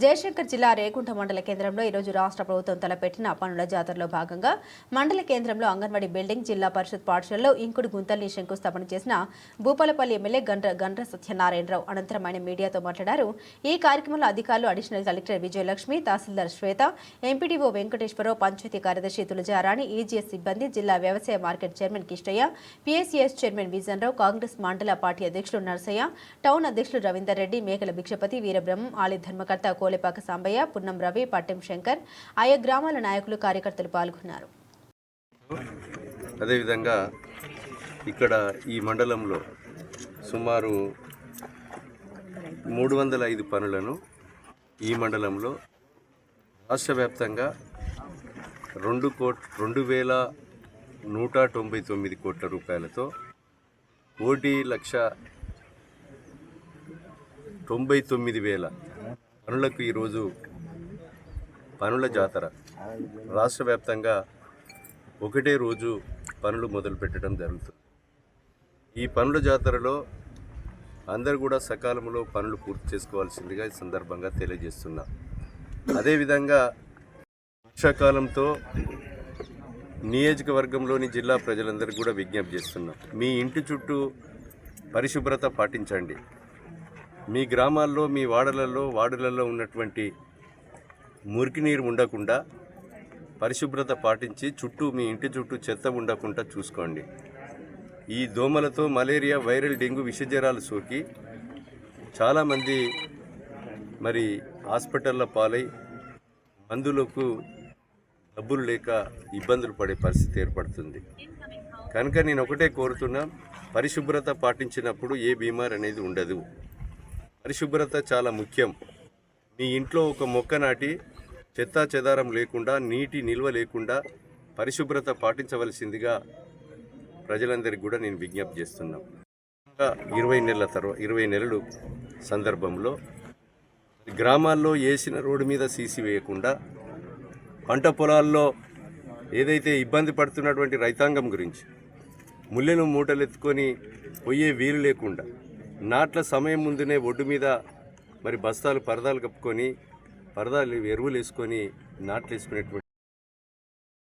జయశంకర్ జిల్లా రేకుంట మండల కేంద్రంలో ఈరోజు రాష్ట్ర ప్రభుత్వం తలపెట్టిన పనుల జాతరలో భాగంగా మండల కేంద్రంలో అంగన్వాడీ బిల్డింగ్ జిల్లా పరిషత్ పాఠశాలలో ఇంకుడు గుంతల్ని శంకుస్థాపన చేసిన భూపాలపల్లి ఎమ్మెల్యే గండ్ర గండ్ర సత్యనారాయణరావు అనంతరం ఆయన మీడియాతో మాట్లాడారు. ఈ కార్యక్రమంలో అధికారులు additional collector Vijayalakshmi tahsildar Shweta MPDO Venkateswararao panchayat కార్యదర్శి తులజారాణి ఈజీఎస్ సిబ్బంది జిల్లా వ్యవసాయ market chairman Kishtaiah PSCS chairman Vijanrao Congress మండల పార్టీ అధ్యక్షులు నర్సయ్య టౌన్ అధ్యక్షులు రవీందర్ రెడ్డి మేకల భిక్షపతి వీరబ్రహ్మం ఆలయ ధర్మకర్త కోలేపాక సాంబయ్య పున్నం రవి పట్టెం శంకర్ ఆయా గ్రామాల నాయకులు కార్యకర్తలు పాల్గొన్నారు. అదేవిధంగా ఇక్కడ ఈ మండలంలో సుమారు మూడు వందల ఐదు పనులను ఈ మండలంలో రాష్ట్ర వ్యాప్తంగా రెండు కోట్ రెండు వేల నూట తొంభై తొమ్మిది కోట్ల రూపాయలతో కోటి లక్ష తొంభై తొమ్మిది వేల పనులకు ఈరోజు పనుల జాతర. రాష్ట్ర వ్యాప్తంగా ఒకటే రోజు పనులు మొదలు పెట్టడం జరుగుతుంది ఈ పనుల జాతరలో అందరు కూడా సకాలంలో పనులు పూర్తి చేసుకోవాల్సిందిగా ఈ సందర్భంగా తెలియజేస్తున్నా. అదేవిధంగా వర్షాకాలంతో నియోజకవర్గంలోని జిల్లా ప్రజలందరికీ కూడా విజ్ఞప్తి చేస్తున్నాం. మీ ఇంటి చుట్టూ పరిశుభ్రత పాటించండి. మీ గ్రామాల్లో మీ వాడలలో వార్డులలో ఉన్నటువంటి మురికి నీరు ఉండకుండా పరిశుభ్రత పాటించి చుట్టూ మీ ఇంటి చుట్టూ చెత్త ఉండకుండా చూసుకోండి. ఈ దోమలతో మలేరియా వైరల్ డెంగ్యూ విషజ్వరాలు సోకి చాలామంది మరి హాస్పిటల్ల పాలై మందులకు డబ్బులు లేక ఇబ్బందులు పడే పరిస్థితి ఏర్పడుతుంది. కనుక నేను ఒకటే కోరుతున్నా పరిశుభ్రత పాటించినప్పుడు ఏ బీమార్ అనేది ఉండదు. పరిశుభ్రత చాలా ముఖ్యం. మీ ఇంట్లో ఒక మొక్క నాటి చెత్తా చెదారం లేకుండా నీటి నిల్వ లేకుండా పరిశుభ్రత పాటించవలసిందిగా ప్రజలందరికీ కూడా నేను విజ్ఞప్తి చేస్తున్నాం. ఇంకా ఇరవై నెలల తర్వాత ఇరవై నెలలు సందర్భంలో గ్రామాల్లో వేసిన రోడ్డు మీద సీసీ వేయకుండా పంట పొలాల్లో ఏదైతే ఇబ్బంది పడుతున్నటువంటి రైతాంగం గురించి ముళ్ళెను మూటలెత్తుకొని పోయే వీలు లేకుండా నాట్ల సమయం ముందునే ఒడ్డు మీద మరి బస్తాలు పరదాలు కప్పుకొని పరదాలు ఎరువులు వేసుకొని నాట్లు వేసుకునేటువంటి